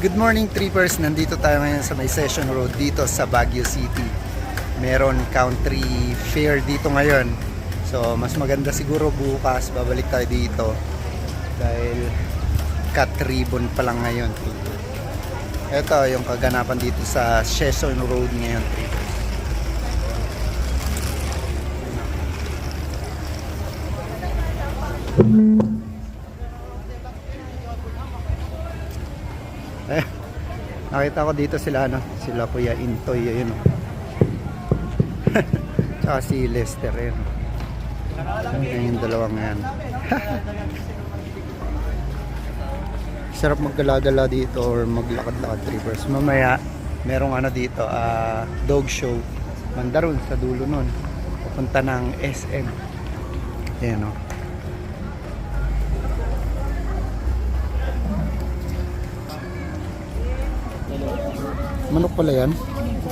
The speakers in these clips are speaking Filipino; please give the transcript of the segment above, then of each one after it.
Good morning trippers, nandito tayo ngayon sa may Session Road dito sa Baguio City. Meron country fair dito ngayon. So mas maganda siguro bukas babalik tayo dito dahil cut ribbon pa lang ngayon. Ito yung kaganapan dito sa Session Road ngayon. trippers. Eh, nakita ko dito sila ano, sila Kuya Intoy yun. oh. Tsaka si Lester yun. Yan yung dalawang yan. Sarap maggalagala dito or maglakad-lakad trippers. Mamaya, merong ano dito, ah, dog show. Mandaron sa dulo nun. Papunta ng SM. Yan o. Manok pala yan.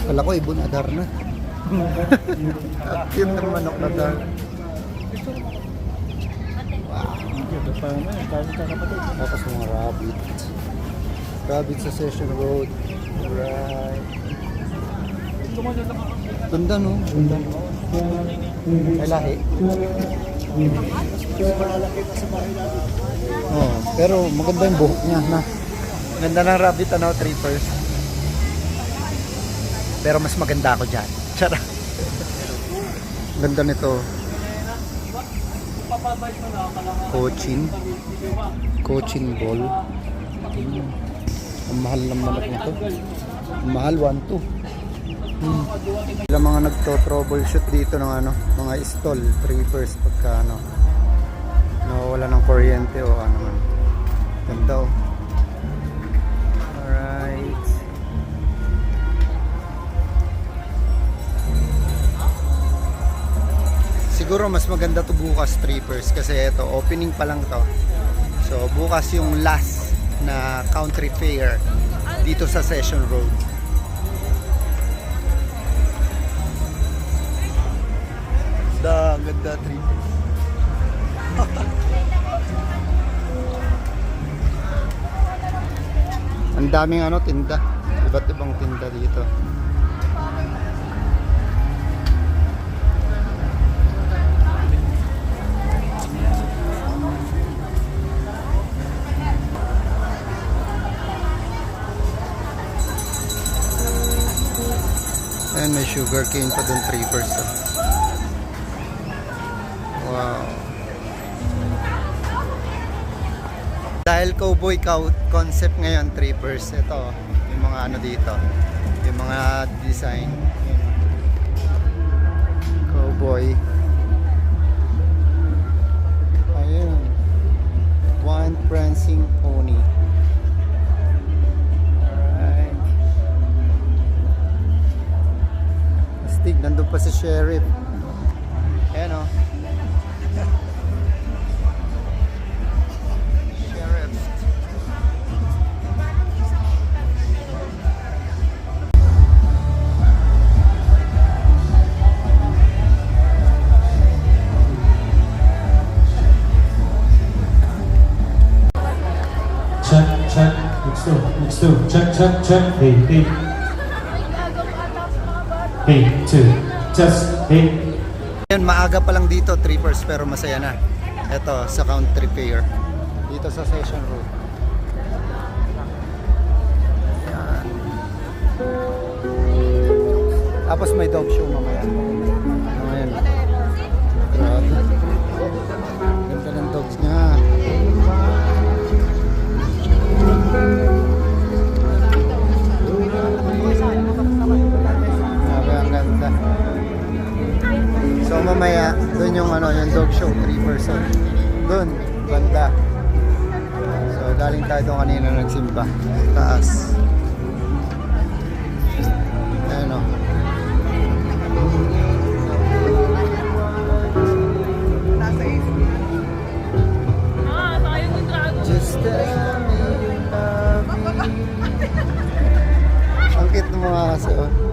Kala ko ibon adar na. Cute ng manok na dar. Tapos mga rabbit. Rabbit sa Session Road. Right. Ganda no? Ganda. Ay lahi. Oh, pero maganda yung buhok niya na. Ganda ng rabbit ano, trippers. Pero mas maganda ako dyan. Tsara. Ganda nito. Coaching. Coaching ball. Hmm. Ang mahal ng manok nito. Ang mahal, 1-2. Hmm. Ilang mga nagto-troubleshoot dito ng ano, mga stall, trippers pagka ano, nawawala ng kuryente o ano man. Ganda oh. Siguro mas maganda to bukas trippers kasi ito opening pa lang to. So bukas yung last na country fair dito sa Session Road. Da, ganda trippers. Ang daming ano tinda. Iba't ibang tinda dito. Ayan, may sugar cane pa dun 3%. Wow. Dahil cowboy cow concept ngayon, trippers, ito, yung mga ano dito, yung mga design. Cowboy. Sheriff. Ayan o. Sheriff. Check, check, check, check, check, hey, hey. Hey, two, just, hey. Yan, maaga pa lang dito, trippers, pero masaya na. Ito, sa country fair. Dito sa Session Road. Yan. Tapos may dog show mamaya. Ayan. Mamaya, doon yung ano, yung dog show, 3 person. Doon, banda. So galing tayo doon kanina nagsimba. Taas. Ayan o. Just tell me you love me. Ang cute ng mga kasi oh.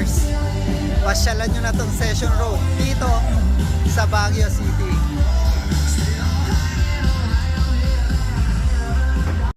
Travelers. Pasyalan nyo na tong Session Road dito sa Baguio City.